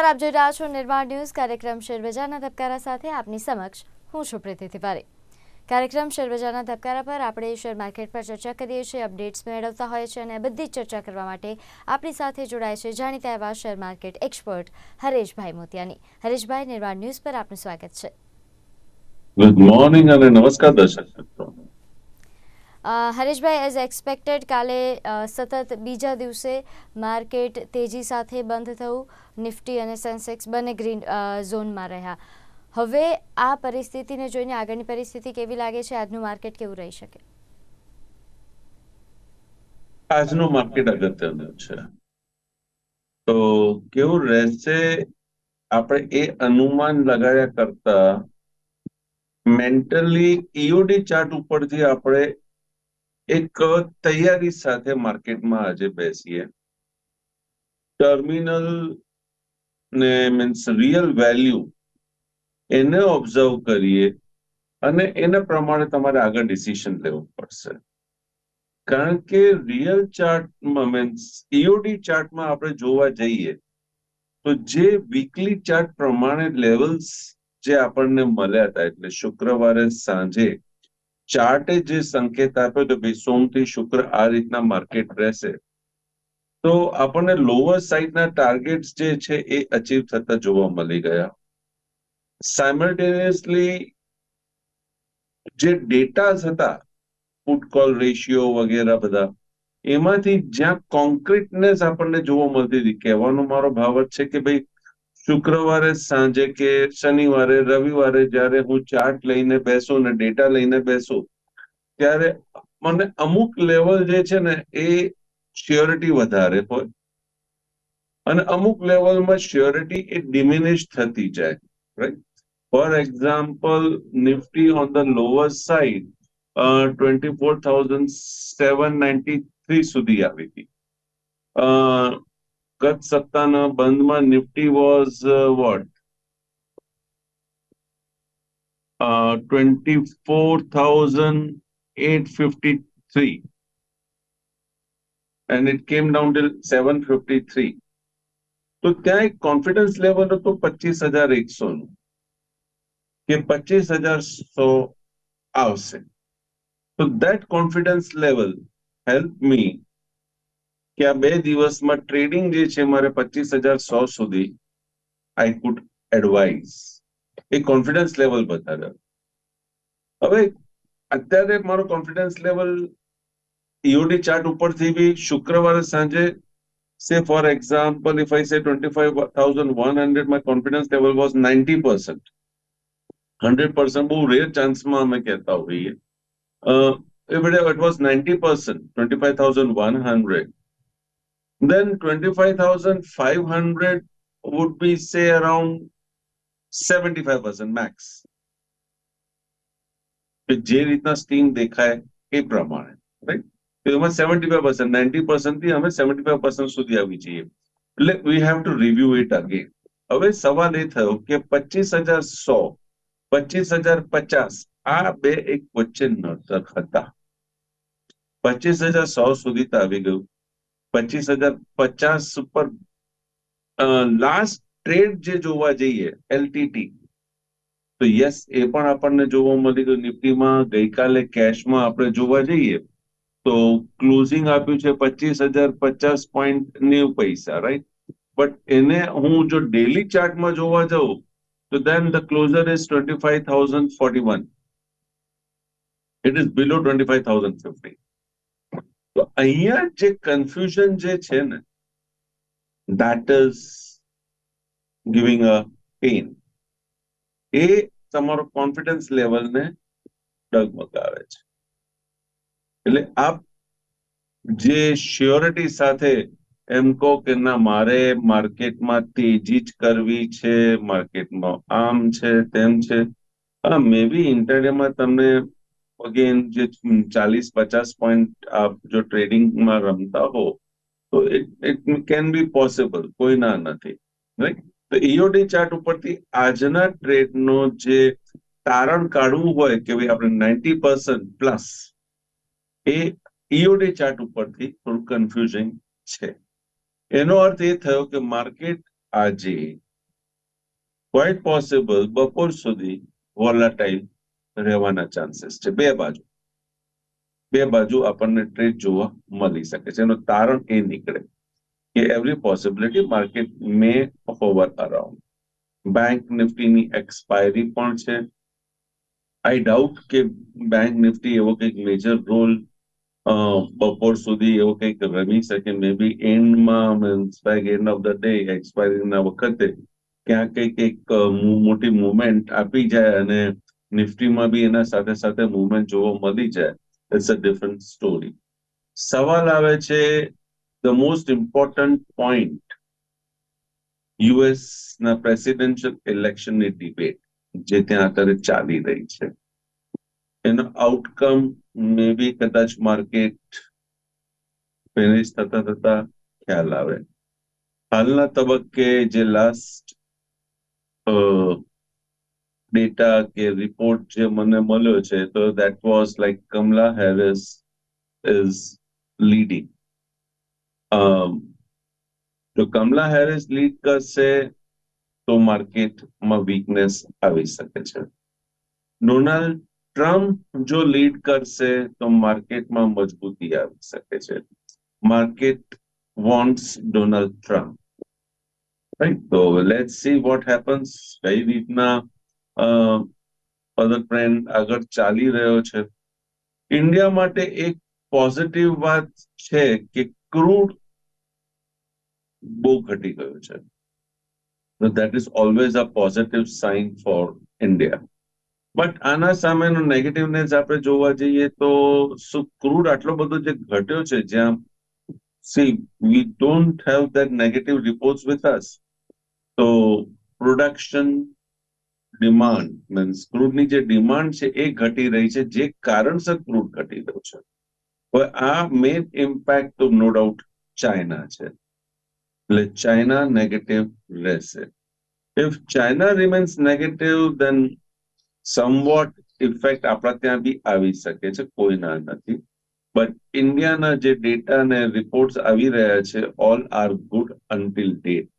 નમસ્કાર, આપ જોઈ રહ્યા છો નિર્માણ ન્યૂઝ. કાર્યક્રમ શેરબજારના ધબકારા સાથે આપની સમક્ષ હું છું પ્રીતિ તિવારી. કાર્યક્રમ શેરબજારના ધબકારા પર આપણે શેર માર્કેટ પર ચર્ચા કરીએ છીએ, અપડેટ્સ મેળવતા હોય છે અને બધી જ ચર્ચા કરવા માટે આપણી સાથે જોડાય છે જાણીતા એવા શેર માર્કેટ એક્સપર્ટ હરેશભાઈ મોતિયાની. હરેશભાઈ, નિર્માણ ન્યૂઝ પર આપનું સ્વાગત છે. ગુડ મોર્નિંગ અને નમસ્કાર દર્શક હરેશભાઈ એઝ એક્સપેક્ટેડ કાલે સતત બીજા દિવસે માર્કેટ તેજી સાથે બંધ થયું. નિફ્ટી અને સેન્સેક્સ બંને ગ્રીન ઝોનમાં રહ્યા. હવે આ પરિસ્થિતિને જોઈને આગળની પરિસ્થિતિ કેવી લાગે છે? આજનું માર્કેટ કેવું રહી શકે? આજનું માર્કેટ અગત્યનું છે. તો કેવું રહેશે? આપણે એ અનુમાન લગાડ્યા કરતા, મેન્ટલી ઈઓડી ચાર્ટ ઉપરથી આપણે એક તૈયારી સાથે માર્કેટમાં આજે બેસીએ. ટર્મિનલ ને મીન્સ રિયલ વેલ્યુ એને ઓબ્ઝર્વ કરીએ અને એના પ્રમાણે તમારે આગળ ડિસિશન લેવું પડશે. કારણ કે રિયલ ચાર્ટમાં મીન્સ ઈઓડી ચાર્ટમાં આપણે જોવા જઈએ તો જે વીકલી ચાર્ટ પ્રમાણે લેવલ્સ જે આપણને મળ્યા હતા એટલે શુક્રવારે સાંજે ચાર્ટે જે સંકેત આપ્યો તો ભાઈ સોમથી શુક્ર આ રીતના માર્કેટ રહેશે, તો આપણને લોઅર સાઈડના ટાર્ગેટ્સ જે છે એ અચીવ થતા જોવા મળી ગયા. સાયમલ્ટેનિયસલી જે ડેટા હતા પુટ કોલ રેશિયો વગેરે બધા, એમાંથી જ્યાં કોન્ક્રીટનેસ આપણને જોવા મળતી હતી, કહેવાનો મારો ભાવ છે કે ભાઈ શુક્રવારે, સાંજે કે શનિવારે, રવિવારે જ્યારે હું ચાર્ટ લઈને બેસું ને ડેટા લઈને બેસું, ત્યારે મને અમુક લેવલ જે છે ને, એ શ્યોરિટી વધારે હોય. અને અમુક લેવલમાં શ્યોરિટી એ ડિમિનિશ થતી જાય right for example Nifty on the lower side twenty four thousand seven ninety three સુધી આવી હતી ગત સપ્તાહના બંધમાં Nifty was what four thousand at fifty three and it came down till 753 તો ત્યાં એક કોન્ફિડન્સ લેવલ હતો પચીસ હજાર એકસો નું કે પચીસ હજાર સો આવશે. તો that confidence level help me કે આ બે દિવસમાં ટ્રેડિંગ જે છે મારે પચીસ હજાર સો સુધી I could advise a confidence level બતાવ્યો હવે અત્યારે મારો કોન્ફિડન્સ લેવલ ઈઓડી ચાર્ટ ઉપરથી બી શુક્રવારે સાંજે say for example if i say 25100 my confidence level was 90% 100% બહુ રેર ચાન્સમાં અમે કહેતા હોઈએ. uh, if it, it was 90% 25100 then 25500 would be, say, around 75% max. કે જે રીતના સ્ટીમ દેખાય એ પ્રમાણે રાઈટ તો એમાં સેવન્ટી ફાઈવ પર્સન્ટ નાઇન્ટી પર્સન્ટથી અમે સેવન્ટી ફાઈવ પર્સન્ટ સુધી આવી જઈએ એટલે we have to review it again હવે સવાલ એ થયો કે પચીસ હજાર સો પચીસ હજાર પચાસ આ બે એક વચ્ચે નડતર હતા પચીસ હજાર સો સુધી તો આવી ગયું પચીસ હજાર પચાસ ઉપર લાસ્ટ ટ્રેડ જે જોવા જઈએ એલટીટી તો યસ એ પણ આપણને જોવા મળી ગયું. નિફ્ટીમાં ગઈકાલે કેશમાં આપણે જોવા જઈએ, તો ક્લોઝિંગ આપ્યું છે પચીસ હજાર પચાસ પોઈન્ટ નેવું પૈસા રાઈટ બટ એને હું જો ડેલી ચાર્ટમાં જોવા જાઉં, તો then the closure is twenty five thousand forty one it is below twenty five thousand fifty તો અહીંયા જે કન્ફ્યુઝન જે છે ને that is giving a pain એ તમારો કોન્ફિડન્સ લેવલને ડગમગાવે છે. એટલે આપ જે શ્યોરિટી સાથે એમ કહો કે ના, મારે માર્કેટમાં તેજી જ કરવી છે, માર્કેટમાં આમ છે, તેમ છે. હા મે બી ઇન્ટરડેમાં તમને અગેન જે ચાલીસ, પચાસ પોઈન્ટ આપ જો ટ્રેડિંગમાં રમતા હો, તો ઇટ કેન બી પોસિબલ કોઈ ના નથી. રાઈટ તો ઈઓડી ચાર્ટ ઉપરથી આજના ટ્રેડનો જે તારણ કાઢવું હોય કે ભાઈ આપણે નાઇન્ટી પર્સન્ટ પ્લસ એ ઈઓડી ચાર્ટ ઉપરથી થોડું કન્ફ્યુઝિંગ છે. એનો અર્થ એ થયો કે માર્કેટ આજે ક્વાઇટ પોસિબલ બપોર સુધી વોલાટાઇલ રહેવાના ચાન્સીસ છે. બે બાજુ. બે બાજુ આપણને ટ્રેડ જોવા મળી શકે છે. એનું તારણ એ નીકળે કે every possibility market may hover around bank નિફ્ટીની expiry પણ છે. આઈ ડાઉટ કે બેંક નિફ્ટી એવો કંઈક મેજર રોલ બપોર સુધી એવો કંઈક રમી શકે. મે બી એન્ડમાં એન્ડ ઓફ ધ ડે એક્સપાયરીના વખતે ક્યાં કંઈક એક મોટી મુવમેન્ટ આપી જાય અને નિફ્ટીમાં બી એના સાથે સાથે મુવમેન્ટ જોવા મળી જાય. ઇટ્સ અ ડિફરન્ટ સ્ટોરી સવાલ આવે છે the most important point US ના પ્રેસિડેન્શિયલ ઇલેક્શનની ડિબેટ જે ત્યાં અત્યારે ચાલી રહી છે. એનો આઉટકમ મે બી કદાચ માર્કેટ ફિનિશ થતા થતા ખ્યાલ આવે. હાલના તબક્કે જે લાસ્ટ ડેટા કે રિપોર્ટ જે મને મળ્યો છે, તો that was like Kamala Harris is leading જો કમલા હેરિસ લીડ કરશે, તો માર્કેટમાં વીકનેસ આવી શકે છે. ડોનાલ્ડ ટ્રમ્પ જો લીડ કરશે, તો માર્કેટમાં મજબૂતી આવી શકે છે. Market wants Donald Trump right તો લેટ સી વોટ હેપન્સ કઈ રીતના અધર ટ્રેન્ડ આગળ ચાલી રહ્યો છે. ઇન્ડિયા માટે એક પોઝિટિવ વાત છે કે ક્રૂડ બહુ ઘટી ગયો છે. That is always a positive sign for India but આના સામેનો નેગેટિવનેસ આપણે જોવા જઈએ તો શું ક્રૂડ આટલો બધો જે ઘટ્યો છે, જ્યાં see we don't have that negative reports with us તો પ્રોડક્શન ડિમાન્ડ મીન્સ ક્રૂડની જે ડિમાન્ડ છે, એ ઘટી રહી છે, જે કારણસર ક્રૂડ ઘટી રહ્યું છે. હવે આ મેઇન ઇમ્પેક્ટ તો નો ડાઉટ ચાઇના છે. એટલે ચાઇના નેગેટિવ રહેશે. If China remains negative then somewhat effect આપણા ત્યાં બી આવી શકે છે કોઈના નથી. બટ ઇન્ડિયાના જે ડેટા ને રિપોર્ટ્સ આવી રહ્યા છે all are good until date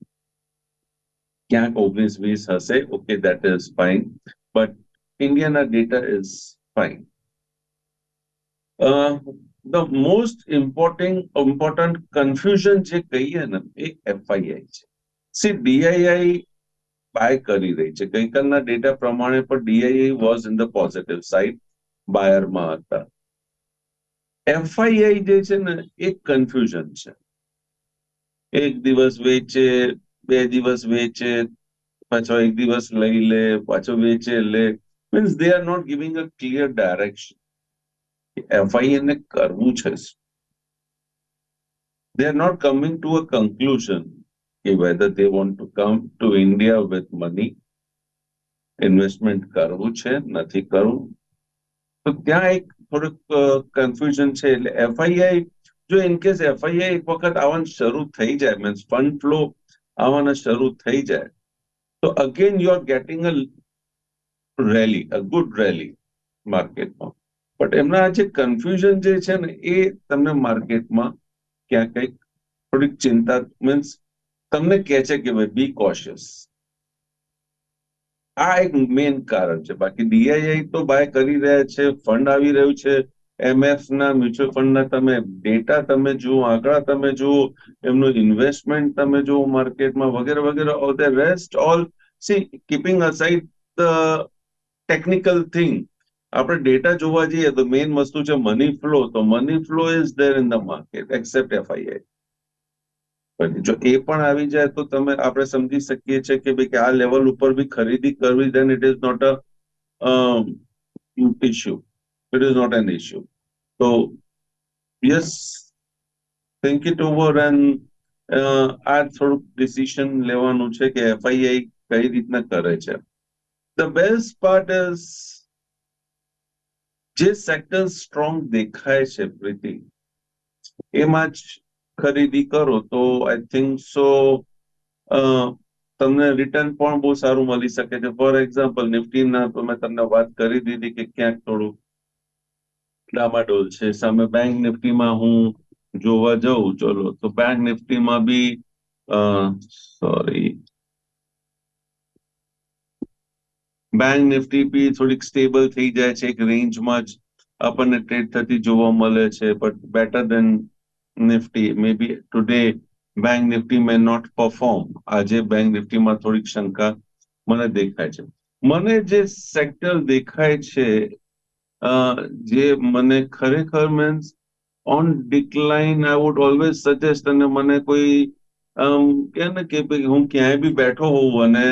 ક્યાંક ઓગણીસ વીસ હશે okay that is fine but ઇન્ડિયાના data is fine the most important important confusion જે કહીએ ને, એ એફઆઈઆઈ છે. સી ડીઆઈઆઈ બાય કરી રહી છે. ગઈકાલના ડેટા પ્રમાણે પણ DII was in the positive side બાયરમાં હતા. એફઆઈઆઈ જે છે ને, એ કન્ફ્યુઝન છે. એક દિવસ વેચે બે દિવસ વેચે, પાછો એક દિવસ લઈ લે, પાછો વેચે, લે. Means they are not giving a clear direction FIA ને કરવું છે. They are not coming to a conclusion કે whether they want to come to India with money investment કરવું છે, નથી કરવું. તો ત્યાં એક થોડુંક કન્ફ્યુઝન છે. એટલે એફઆઈઆઈ જો ઇન કેસ એફઆઈઆઈ એક વખત આવવાનું શરૂ થઈ જાય મીન્સ ફંડ ફ્લો આવવાના શરૂ થઈ જાય. તો again you are getting a rally a good rally માર્કેટમાં. બટ એમના જે કન્ફ્યુઝન જે છે ને, એ તમને માર્કેટમાં ક્યાં કંઈક થોડીક ચિંતા મીન્સ તમને કહે છે કે ભાઈ બી કોશિયસ આ એક મેઇન કારણ છે. બાકી ડીઆઈઆઈ તો બાય કરી રહ્યા છે ફંડ આવી રહ્યું છે. એમએફ ના મ્યુચ્યુઅલ ફંડના તમે ડેટા તમે જુઓ, આંકડા તમે જુઓ, એમનું ઇન્વેસ્ટમેન્ટ તમે જુઓ માર્કેટમાં વગેરે વગેરે all the rest all see keeping aside the technical thing આપણે ડેટા જોવા જઈએ તો મેઇન વસ્તુ છે મની ફ્લો તો money flow is there in the market except FII જો એ પણ આવી જાય તો તમે, આપણે સમજી શકીએ છીએ કે ભાઈ કે આ લેવલ ઉપર બી ખરીદી કરવી then it is not a issue it is not an issue તો yes think it over and આ થોડુંક ડિસિશન લેવાનું છે કે એફઆઈઆઈ કઈ રીતના કરે છે. ધ બેસ્ટ પાર્ટ ઇઝ જે સેક્ટર સ્ટ્રોંગ દેખાય છે પ્રીતિ, એમાં જ ખરીદી કરો તો આઈ થિંક સો તમને રિટર્ન પણ બહુ સારું મળી શકે છે. ફોર એક્ઝામ્પલ નિફ્ટીના તો મેં તમને વાત કરી દીધી કે ક્યાંક થોડું ડામાડોલ છે. સામે બેંક નિફ્ટીમાં હું જોવા જઉં, ચલો. તો બેંક નિફ્ટીમાં બી સોરી બેંક નિફ્ટી બી થોડીક સ્ટેબલ થઈ જાય છે. એક રેન્જમાં જ આપણને ટ્રેડ થતી જોવા મળે છે. But better than Nifty maybe today bank Nifty may not perform આજે બેંક નિફ્ટીમાં થોડીક શંકા મને દેખાય છે. મને જે સેક્ટર દેખાય છે જે મને ખરેખર means on decline I would always suggest અને મને કોઈ કે ને કે હું ક્યાંય બી બેઠો હોઉં અને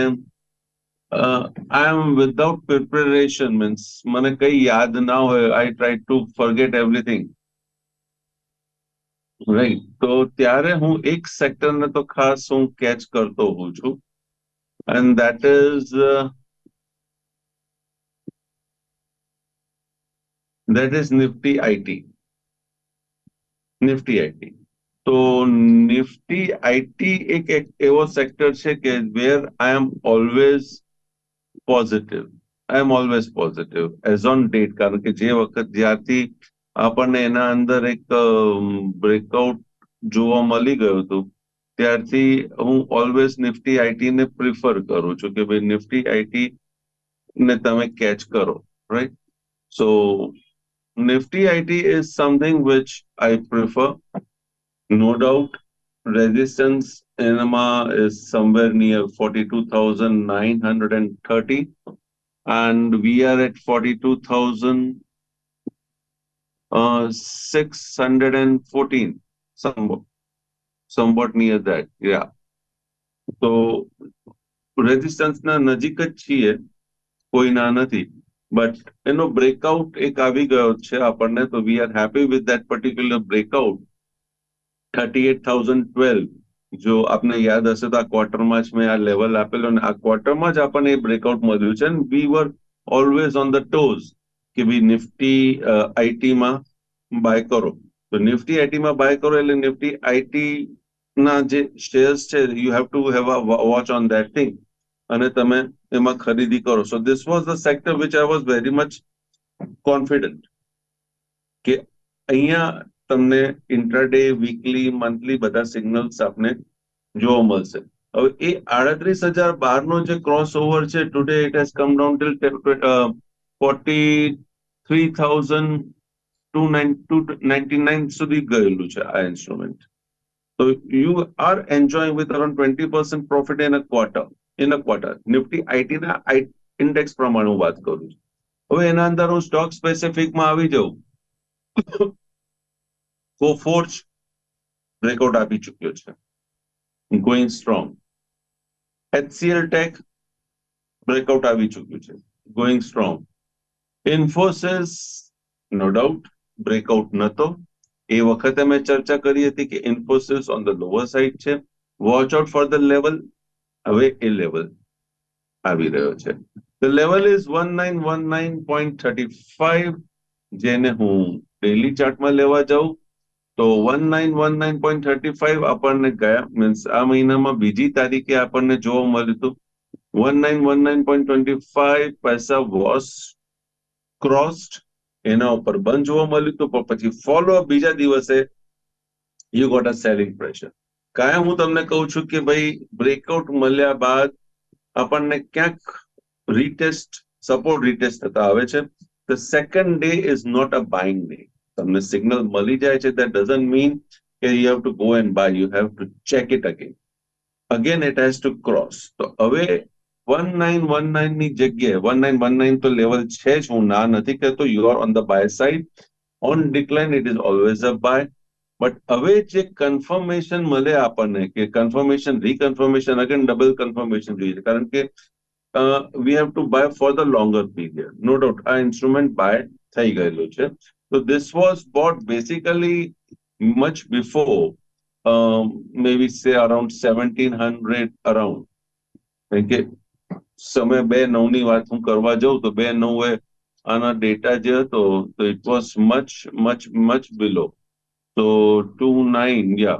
I am without preparation means મને કઈ યાદ ના હોય I try to forget everything right તો ત્યારે હું એક સેક્ટરને તો ખાસ હું કેચ કરતો હોઉં છું. And that is that is Nifty IT. Nifty IT. તો નિફ્ટી આઈટી એક એવો સેક્ટર છે કે where I am always positive I am always positive as on date કારણ કે જે વખત જ્યારથી આપણને એના અંદર એક બ્રેકઆઉટ જોવા મળી ગયું હતું ત્યારથી હું ઓલવેઝ નિફ્ટી આઈટી ને પ્રિફર કરું છું કે ભાઈ નિફ્ટી આઈટી ને તમે કેચ કરો right so Nifty IT is something which I prefer. No doubt, resistance NMA is somewhere near 42,930 and we are at 42,000 uh, 614 somewhat, somewhat near that yeah so resistance ના નજીક જ છીએ કોઈ ના નથી બટ એનો બ્રેકઆઉટ એક આવી ગયો છે આપણને તો we are happy with that particular breakout thirty eight thousand twelve જો આપને યાદ હશે તો આ ક્વાર્ટરમાં જ મેં આ લેવલ આપેલો અને આ ક્વાર્ટરમાં જ આપણને એ બ્રેકઆઉટ મળ્યું છે we were always on the toes કે ભાઈ નિફ્ટી આઈટીમાં બાય કરો તો નિફ્ટી આઈટીમાં બાય કરો એટલે નિફ્ટી આઈટી ના જે શેર્સ છે you have to have a watch on that thing અને તમે એમાં ખરીદી કરો. So this was the sector which I was very much confident કે અહીંયા તમને ઇન્ટરડે વીકલી મંથલી બધા સિગ્નલ્સ આપને જોવા મળશે. હવે એ આડત્રીસ હજાર બાર નો જે ક્રોસ ઓવર છે today it has come down till forty three thousand two nine ninety nine સુધી ગયેલું છે આ ઇન્સ્ટ્રુમેન્ટ તો you are enjoy with around twenty percent profit in a quarter in a quarter Nifty IT ના index પ્રમાણે હું વાત કરું છું. હવે એના અંદર હું સ્ટોક સ્પેસિફિકમાં આવી જાઉં. કોફોર્જ બ્રેકઆઉટ આપી ચુક્યો છે. Going strong HCL tech breakout આવી ચુક્યું છે. Going strong Infosys no doubt breakout નતો. એ વખતે મેં ચર્ચા કરી હતી કે Infosys on the lower side છે. Watch out for the level હવે એ લેવલ આવી રહ્યો છે. The level is one nine one nine point thirty five જેને હું ડેલી ચાર્ટમાં લેવા જાઉં, તો one nine one nine point thirty five આપણને ગયા મીન્સ આ મહિનામાં બીજી તારીખે આપણને જોવા મળ્યું હતું. One nine one nine point twenty five પૈસા વોસ ક્રોસ્ડ એના ઉપર બંધ જોવા મળ્યું હતું, પણ પછી ફોલો બીજા દિવસે you got a selling pressure કાયમ હું તમને કહું છું કે ભાઈ બ્રેકઆઉટ મળ્યા બાદ આપણને ક્યાંક રીટેસ્ટ સપોર્ટ રીટેસ્ટ થતા આવે છે. The second day is not a buying day તમને સિગ્નલ મળી જાય છે. દેટ ડઝન્ટ મીન કે you have to go and buy you have to check it again again it has to cross તો હવે વન નાઇન વન નાઇનની જગ્યાએ one nine one nine તો લેવલ છે જ. હું ના નથી કહેતો. You are on the buy side on decline it is always a buy but હવે જે કન્ફર્મેશન મળે આપણને કે confirmation reconfirmation again double confirmation જોઈએ છે. કારણ કે we have to buy for the longer period no doubt આ ઇન્સ્ટ્રુમેન્ટ બાય થઈ ગયેલું છે. તો this was bought basically much before maybe say around seventeen hundred around કારણ કે સમય બે નવની વાત હું કરવા જાઉં તો બે નવે આના ડેટા જે હતો, તો it was much much much below So 29, yeah.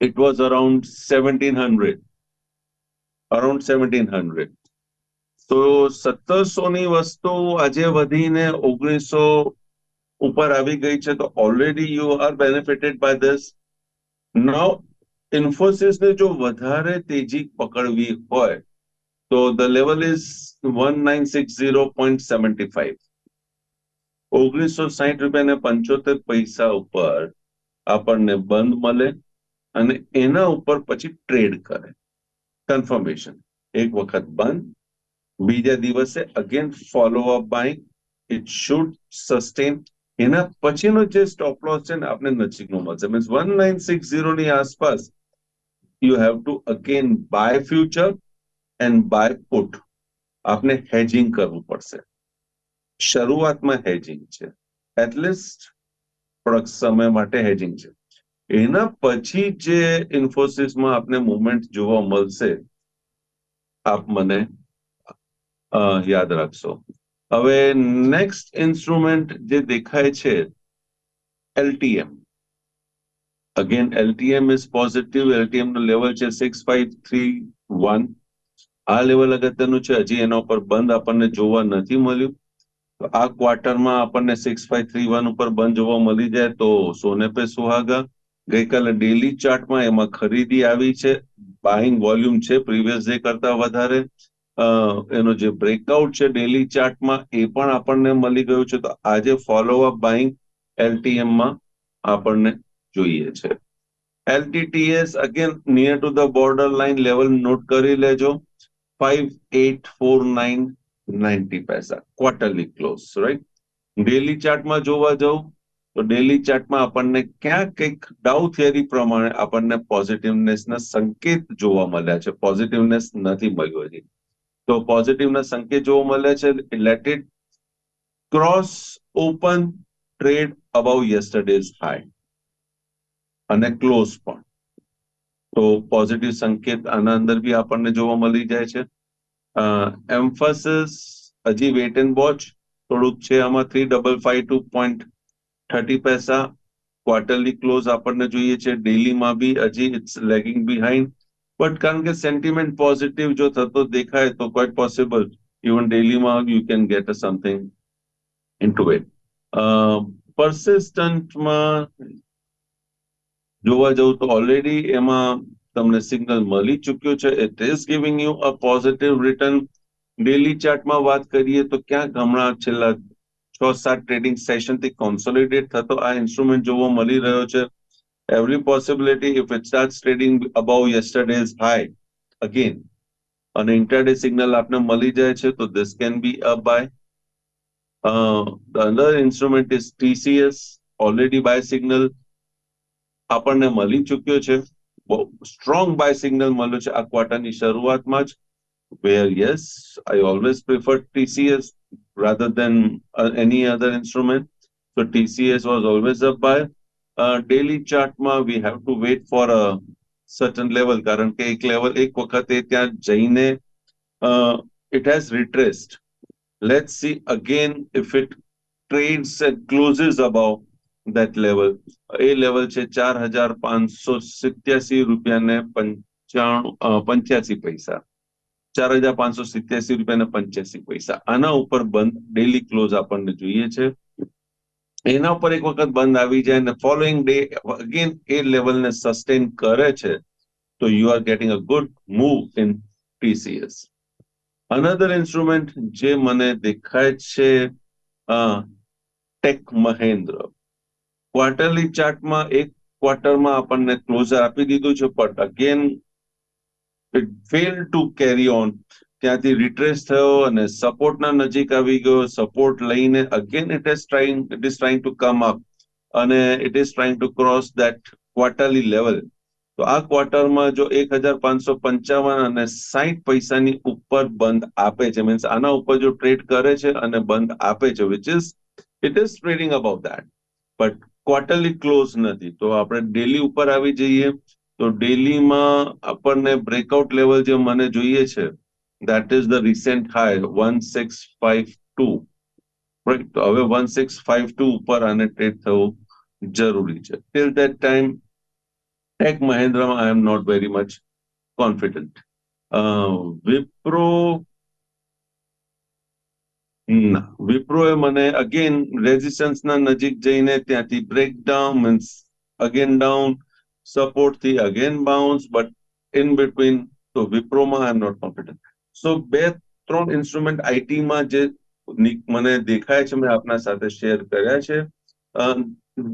It was around 1700. Around 1700. તો સત્તરસો ની વસ્તુ આજે વધીને ઓગણીસો ઉપર આવી ગઈ છે તો already you are benefited by this now ઇન્ફોસિસને જો વધારે તેજી પકડવી હોય તો the level is one nine six zero point seventy five ઓગણીસો સાહીઠ રૂપિયા ને પંચોતેર પૈસા ઉપર આપણને બંધ મળે અને એના ઉપર પછી ટ્રેડ કરે. કન્ફર્મેશન એક વખત બંધ, બીજા દિવસે again follow up buy it should sustain એના પછીનો જે સ્ટોપ લોસ છે ને આપણે નજીકનો મળશે. Means one nine six zero ની આસપાસ you have to again buy future and buy put આપને હેજિંગ કરવું પડશે. શરૂઆતમાં હેજિંગ છે. એટલીસ્ટ થોડાક સમય માટે હેજિંગ છે. એના પછી જે ઇન્ફોસિસમાં આપને મુવમેન્ટ જોવા મળશે, આપ મને યાદ રાખશો. હવે નેક્સ્ટ ઇન્સ્ટ્રુમેન્ટ જે દેખાય છે LTM again LTM is positive એલટીએમનું level છે સિક્સ ફાઈવ થ્રી વન આ લેવલ અગત્યનું છે, હજી એના ઉપર બંધ આપણને જોવા નથી મળ્યું. આ ક્વાર્ટરમાં આપણને સિક્સ ફાઈવ થ્રી વન ઉપર બંધ જોવા મળી જાય તો સોને પે સુહાગા. ગઈકાલે ડેલી ચાર્ટમાં એમાં ખરીદી આવી છે. બાઇંગ વોલ્યુમ છે પ્રીવિયસ ડે કરતા વધારે. એનો જે બ્રેકઆઉટ છે ડેલી ચાર્ટમાં એ પણ આપણને મળી ગયું છે. તો આજે ફોલો અપ બાઇંગ એલટીએમમાં આપણને જોઈએ છે. LTTS again near to the borderline level note કરી લેજો. Five eight four nine ninety પૈસા ક્વાર્ટરલી ક્લોઝ રાઈટ ડેલી ચાર્ટમાં જોવા જાઉં, તો ડેલી ચાર્ટમાં આપણને ક્યાં કંઈક ડાઉ થિયરી પ્રમાણે આપણને પોઝિટિવનેસના સંકેત જોવા મળ્યા છે. પોઝિટિવનેસ નથી મળ્યું હજી. તો પોઝિટિવના સંકેત જોવા મળ્યા છે let it cross open trade above yesterday's high અને ક્લોઝ પણ. તો પોઝિટિવ સંકેત આના અંદર બી આપણને જોવા મળી જાય છે. એમ્ફસિસ હજી વેટ એન્ડ વોચ થોડુંક છે આમાં three double five two point thirty પૈસા ક્વાર્ટરલી ક્લોઝ આપણને જોઈએ છે ડેલીમાં બી હજી ઇટ્સ લેગિંગ બિહાઇન્ડ બટ કારણ કે સેન્ટિમેન્ટ પોઝિટિવ જો થતો દેખાય તો quite possible even ડેલીમાં you can get a something into it પરસિસ્ટન્ટમાં જોવા જવું તો ઓલરેડી એમાં તમને સિગ્નલ મળી ચૂક્યું છે it is giving you a positive return daily ચાર્ટમાં વાત કરીએ તો ક્યાંક હમણાં છેલ્લા છ સાત ટ્રેડિંગ સેશનથી કોન્સોલિડેટ થતો આ ઇન્સ્ટ્રુમેન્ટ જોવા મળી રહ્યો છે every possibility if it starts trading above yesterday's high again અને intraday signal આપને મળી જાય છે તો be a buy uh, the other instrument is TCS already buy signal આપણને મળી ચૂક્યો છે બહુ સ્ટ્રોંગ બાય સિગ્નલ મળ્યો છે આ ક્વાર્ટરની શરૂઆતમાં જ I always prefer TCS rather than uh, any other instrument so TCS was always a buy uh, daily ચાર્ટમાં we have to wait for a certain level કારણ કે એક લેવલ એક વખતે ત્યાં જઈને uh, it has retraced let's see again if it trades and closes above that level. એ level છે ચાર હજાર પાંચસો સિત્યાસી રૂપિયા ને પંચાણું પંચ્યાસી પૈસા. ચાર હજાર પાંચસો સિત્યાસી રૂપિયા ને પંચ્યાસી પૈસા. આના ઉપર બંધ ડેલી ક્લોઝ આપણને જોઈએ છે. એના ઉપર એક વખત બંધ આવી જાય અને ફોલોઈંગ ડે અગેન એ લેવલને સસ્ટેન કરે છે, તો you are getting a good move in TCS another instrument જે મને દેખાય છે ટેક મહેન્દ્ર. ક્વાર્ટરલી ચાર્ટમાં એક ક્વાર્ટરમાં આપણને ક્લોઝર આપી દીધું છે but again it fail to carry on ત્યાંથી રિટ્રેસ થયો અને સપોર્ટના નજીક આવી ગયો. સપોર્ટ લઈને again it is trying it is trying to come up અને it is trying to cross that quarterly level તો આ ક્વાર્ટરમાં જો એક હજાર પાંચસો પંચાવન અને સાહીઠ પૈસાની ઉપર બંધ આપે છે મીન્સ આના ઉપર જો ટ્રેડ કરે છે અને બંધ આપે છે which is it is trading about that but quarterly close નથી. તો આપણે ડેલી ઉપર આવી જઈએ. તો ડેલીમાં આપણને બ્રેકઆઉટ લેવલ જે મને જોઈએ છે that is the recent high one six five two તો હવે 1652 ઉપર આને ટ્રેડ થવું જરૂરી છે. Till that time tech મહેન્દ્રમાં I am not very much confident Wipro ના, વિપ્રો એ મને અગેન રેઝિસ્ટન્સના નજીક જઈને ત્યાંથી breakdown means again down સપોર્ટથી again bounce but in between તો વિપ્રોમાં આઈ એમ નોટ કોન્ફિડન્ટ સો બે, ત્રણ ઇન્સ્ટ્રુમેન્ટ આઈટીમાં જે મને દેખાય છે, મેં આપના સાથે શેર કર્યા છે.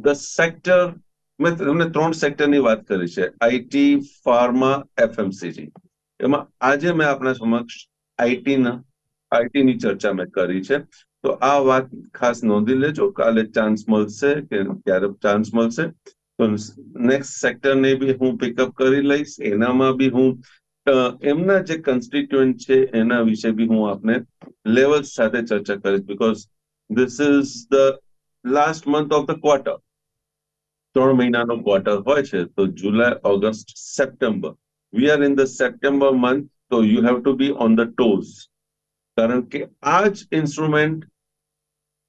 ધ સેક્ટર મેં તમને ત્રણ સેક્ટરની વાત કરી છે. આઈટી ફાર્મા એફએમસીજી એમાં આજે મેં આપના સમક્ષ આઈટીના આઈટીની ચર્ચા મેં કરી છે. તો આ વાત ખાસ નોંધી લેજો, કાલે ચાન્સ મળશે કે ક્યારે ચાન્સ મળશે. તો નેક્સ્ટ સેક્ટરને બી હું પિકઅપ કરી લઈશ. એનામાં બી હું એમના જે કન્સ્ટિટ્યુન્ટ છે, એના વિશે બી હું આપને લેવલ સાથે ચર્ચા કરીશ. Because this is the last month of the quarter ત્રણ મહિનાનો ક્વાર્ટર હોય છે, તો July August September we are in the September month તો you have to be on the toes કારણ કે આ જ ઇન્સ્ટ્રુમેન્ટ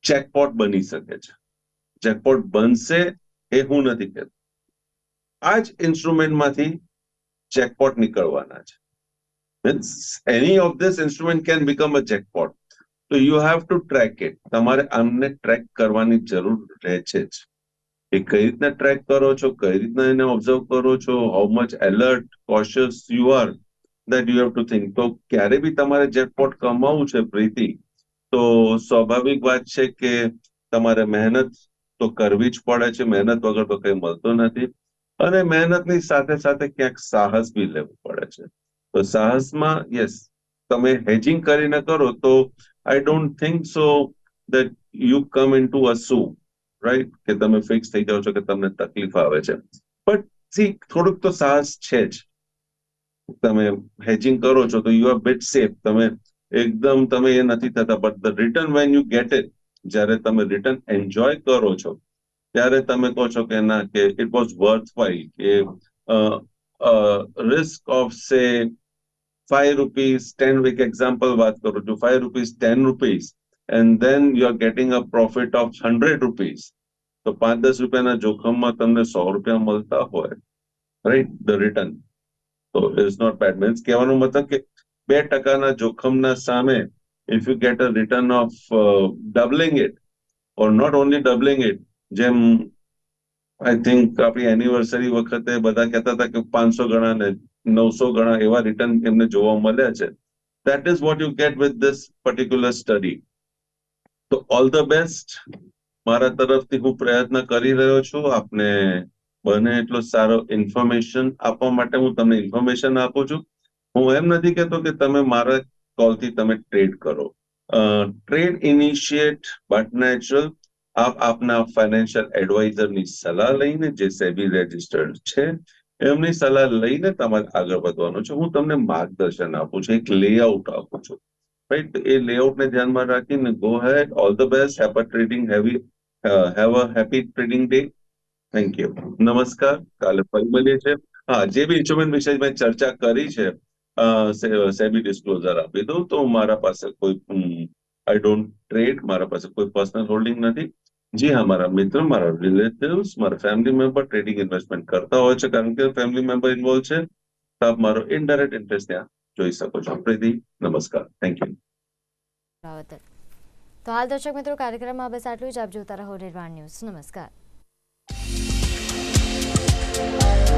ચેકપોટ બની શકે છે. જેકપોટ બનશે એ હું નથી કહેતો. આ જ ઇન્સ્ટ્રુમેન્ટમાંથી ચેકપોટ નીકળવાના છે. Means any of this instrument can become a jackpot તો you have to track it તમારે આમને ટ્રેક કરવાની જરૂર રહે છે જ. એ કઈ રીતના ટ્રેક કરો છો, કઈ રીતના એને ઓબ્ઝર્વ કરો છો how much alert cautious you are that you have to think તો ક્યારે બી તમારે જેકપોટ કમાવવું છે પ્રીતિ, તો સ્વાભાવિક વાત છે કે તમારે મહેનત તો કરવી જ પડે છે. મહેનત વગર તો કઈ મળતું નથી. અને મહેનતની સાથે સાથે ક્યાંક સાહસ બી લેવું પડે છે. તો સાહસમાં યસ તમે હેજિંગ કરીને કરો તો I don't think so that you come in to અસુ right કે તમે ફિક્સ થઈ જાઓ છો કે તમને તકલીફ આવે છે. બટ સી થોડુંક તો સાહસ છે જ. તમે હેજિંગ કરો છો, તો યુ આર બેટ સેફ તમે એકદમ, તમે એ નથી થતા. But the return when you get it જ્યારે તમે રિટર્ન એન્જોય કરો છો, ત્યારે તમે કહો છો કે ના, કે ઇટ વોઝ વર્થ ફાઇલ કે risk of say five rupees ten week example વાત કરું છું. Five rupees ten rupees and then you are getting a profit of hundred rupees તો પાંચ, દસ રૂપિયાના જોખમમાં તમને સો રૂપિયા મળતા હોય રાઈટ ધ રિટર્ન તો ઇઝ નોટ બેડ મીન્સ કહેવાનો મતલબ કે બે ટકાના જોખમના સામે if you get a return of doubling it or not only doubling it જેમ આઈ થિંક આપણી એનિવર્સરી વખતે બધા કહેતા હતા કે પાંચસો ગણા ને નવસો ગણા એવા રિટર્ન એમને જોવા મળ્યા છે. That is what you get with this particular study તો ઓલ ધ બેસ્ટ મારા તરફથી હું પ્રયત્ન કરી રહ્યો છું. આપને બને એટલો સારો ઇન્ફોર્મેશન આપવા માટે હું તમને ઇન્ફોર્મેશન આપું છું. હું એમ નથી કહેતો કે તમે મારા કોલથી તમે ટ્રેડ કરો. ટ્રેડ ઇનિશિયેટ બટ નેચરલ આપ આપના ફાઇનાન્શિયલ એડવાઇઝરની સલાહ લઈને જે સેબી રજિસ્ટર્ડ છે, એમની સલાહ લઈને તમારે આગળ વધવાનું છે. હું તમને માર્ગદર્શન આપું છું, એક લેઆઉટ આપું છું. રાઈટ એ લેઆઉટને ધ્યાનમાં રાખીને go ahead all the best happy trading heavy have a happy trading day thank you નમસ્કાર. કાલે ફરી મળીએ છીએ. હા, જે બી ઇન્સ્ટ્રુમેન્ટ વિશે મેં ચર્ચા કરી છે સેબી ડિસ્ક્લોઝર આપી દઉં, તો મારા પાસે કોઈ આઈ ડોન્ટ ટ્રેડ મારા પાસે કોઈ પર્સનલ હોલ્ડિંગ નથી. જી હા, મારા મિત્ર, મારા રિલેટિવ્સ મારા ફેમિલી મેમ્બર ટ્રેડિંગ ઇન્વેસ્ટમેન્ટ કરતા હોય છે, કારણ કે ફેમિલી મેમ્બર ઇન્વોલ્વ છે. તો આપ મારો ઇનડાયરેક્ટ ઇન્ટરેસ્ટ ત્યાં જોઈ શકો છો. પ્રીતિ, નમસ્કાર. થેન્ક યુ તો હાલ દર્શક મિત્રો, કાર્યક્રમમાં બસ આટલું જ. આપ જોતા રહો નિર્વાણ ન્યૂઝ. નમસ્કાર. you